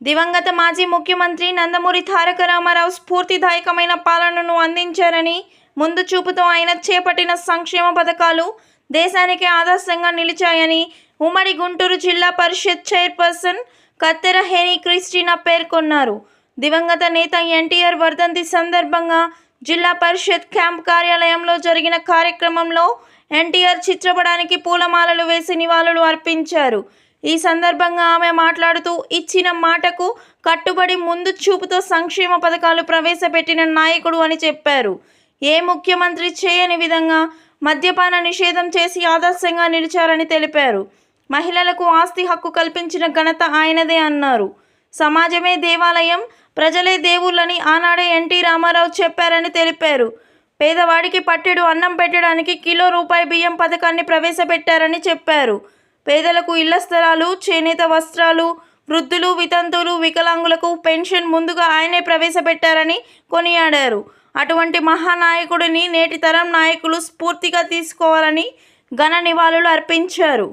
దివంగత మాజీ ముఖ్యమంత్రి నందమూరి తారక రామారావు స్ఫూర్తిదాయకమైన పాలనను అందించారని ముందు చూపుతో ఆయన చేపట్టిన సంక్షేమ పథకాలు దేశానికి ఆదర్శంగా నిలిచాయని ఉమ్మడి గుంటూరు జిల్లా పరిషత్ చైర్పర్సన్ కత్తెర హేని క్రిస్టినా పేర్కొన్నారు. దివంగత నేత ఎన్టీఆర్ వర్ధంతి సందర్భంగా జిల్లా పరిషత్ క్యాంప్ కార్యాలయంలో జరిగిన కార్యక్రమంలో ఎన్టీఆర్ చిత్రపటానికి పూలమాలలు వేసి నివాళులు అర్పించారు. ఈ సందర్భంగా ఆమె మాట్లాడుతూ ఇచ్చిన మాటకు కట్టుబడి ముందు చూపుతో సంక్షేమ పథకాలు ప్రవేశపెట్టిన నాయకుడు అని చెప్పారు. ఏ ముఖ్యమంత్రి చేయని విధంగా మద్యపాన నిషేధం చేసి ఆదర్శంగా నిలిచారని తెలిపారు. మహిళలకు ఆస్తి హక్కు కల్పించిన ఘనత ఆయనదే అన్నారు. సమాజమే దేవాలయం ప్రజలే దేవుళ్ళని ఆనాడే ఎన్టీ రామారావు చెప్పారని తెలిపారు. పేదవాడికి పట్టెడు అన్నం పెట్టడానికి కిలో రూపాయి బియ్యం పథకాన్ని ప్రవేశపెట్టారని చెప్పారు. పేదలకు ఇళ్ళ స్థలాలు చేనేత వస్త్రాలు వృద్ధులు వితంతువులు వికలాంగులకు పెన్షన్ ముందుగా ఆయనే ప్రవేశపెట్టారని కొనియాడారు. అటువంటి మహానాయకుడిని నేటి తరం నాయకులు స్ఫూర్తిగా తీసుకోవాలని ఘన నివాళులు అర్పించారు.